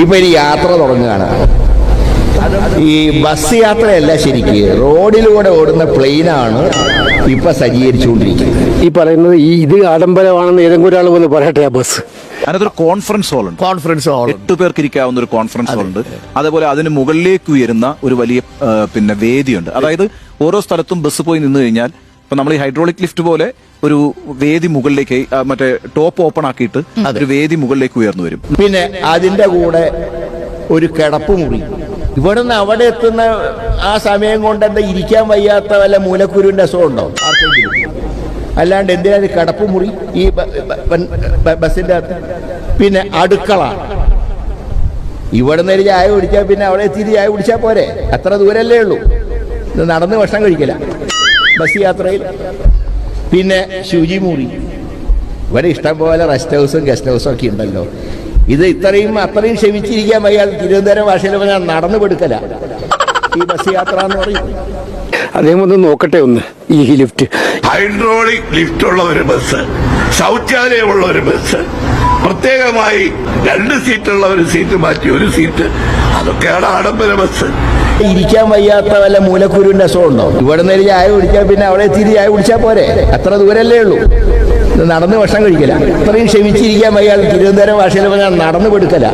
ഇപ്പൊ ഇനി യാത്ര തുടങ്ങുകയാണ്. ഈ ബസ് യാത്രയല്ല ശരിക്ക്. റോഡിലൂടെ ഓടുന്ന പ്ലെയിനാണ് ഇപ്പൊ സജ്ജീകരിച്ചുകൊണ്ടിരിക്കുന്നത്. ഈ പറയുന്നത് ഈ ഇത് ആഡംബരമാണെന്ന് ഏതെങ്കിലും ഒരാൾ വന്ന് പറയട്ടെ ആ ബസ്. അതിനകത്തൊരു കോൺഫറൻസ് ഹാൾ ഉണ്ട്. കോൺഫറൻസ് ഹാൾ എട്ട് പേർക്ക് ഇരിക്കാവുന്ന ഒരു കോൺഫറൻസ് ഹാൾ ഉണ്ട്. അതേപോലെ അതിന് മുകളിലേക്ക് ഉയരുന്ന ഒരു വലിയ പിന്നെ വേദിയുണ്ട്. അതായത് ഓരോ സ്ഥലത്തും ബസ് പോയി നിന്ന് കഴിഞ്ഞാൽ ഇപ്പൊ നമ്മൾ ഈ ഹൈഡ്രോളിക് ലിഫ്റ്റ് പോലെ ഒരു വേദി മുകളിലേക്ക് മറ്റേ ടോപ്പ് ഓപ്പൺ ആക്കിയിട്ട് ഒരു വേദി മുകളിലേക്ക് ഉയർന്നു വരും. പിന്നെ അതിന്റെ കൂടെ ഒരു കിടപ്പ് മുറി ഇവിടെ നിന്ന് അവിടെ എത്തുന്ന ആ സമയം കൊണ്ട് എന്താ ഇരിക്കാൻ വയ്യാത്ത വല്ല മൂലക്കുരുവിന്റെ അസുഖം ഉണ്ടോ? ആർക്കെങ്കിലും? അല്ലാണ്ട് എന്തിനാ ഇത് കിടപ്പ് മുറി ഈ ബ- ബ- ബ- ബ- ബസിന്റെ അകത്ത്? പിന്നെ അടുക്കള. ഇവിടുന്ന് ഒരു ചായ കുടിച്ചാൽ പിന്നെ അവിടെ എത്തിയിട്ട് ചായ കുടിച്ചാൽ പോരെ? അത്ര ദൂരല്ലേ ഉള്ളൂ. നടന്ന് ഭക്ഷണം കഴിക്കില്ല. ബസ് യാത്രയിൽ. പിന്നെ ശുചിമുറി ഇവിടെ ഇഷ്ടം പോലെ റെസ്റ്റ് ഹൗസും ഗസ്റ്റ് ഹൗസും ഒക്കെ ഉണ്ടല്ലോ. ഇത് ഇത്രയും അത്രയും ക്ഷമിച്ചിരിക്കാൻ വയ്യ തിരുവനന്തപുരം ഭാഷയിൽ പറഞ്ഞാൽ നടന്നു പെടുക്കല ഈ ബസ് യാത്ര എന്ന് പറയും അദ്ദേഹം ഒന്ന് നോക്കട്ടെ ഒന്ന് ഈ ലിഫ്റ്റ് ഹൈഡ്രോളിക് ലിഫ്റ്റ് ഉള്ള ഒരു ബസ് ശൗചാലയമുള്ള ഒരു ബസ് പ്രത്യേകമായി രണ്ട് സീറ്റുള്ള ഒരു സീറ്റ് മാറ്റി ഒരു സീറ്റ് അതൊക്കെയാണ് ആഡംബര ബസ് ഇരിക്കാൻ വയ്യാത്ത വല്ല മൂലക്കുരുവിന്റെ അസുഖം ഉണ്ടോ? നിന്ന് ചായ കുടിച്ചാൽ പിന്നെ അവിടെ തിരി ചായ കുടിച്ചാൽ പോരെ? അത്ര ദൂരല്ലേ ഉള്ളൂ. നടന്ന് ഭക്ഷണം കഴിക്കില്ല അത്രയും ക്ഷമിച്ചിരിക്കാൻ വയ്യാതെ തിരുവനന്തപുരം ഭാഷയിൽ പറഞ്ഞാൽ നടന്നു പെടുക്കല.